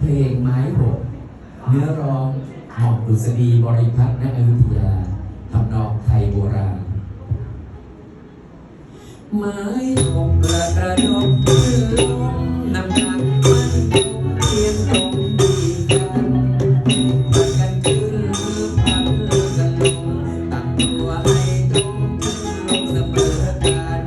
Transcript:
เพลงไม้หกเนื้อร้องหม่อมดุษฎีบริพัตรณอยุธยาทำนองไทยโบราณไม้บกกระดกคือลมนำหนักมันเพียงตรงดีกันมันกันคือพันลงกันลงตั้งตัวให้ตรงคือลงเสมอกัน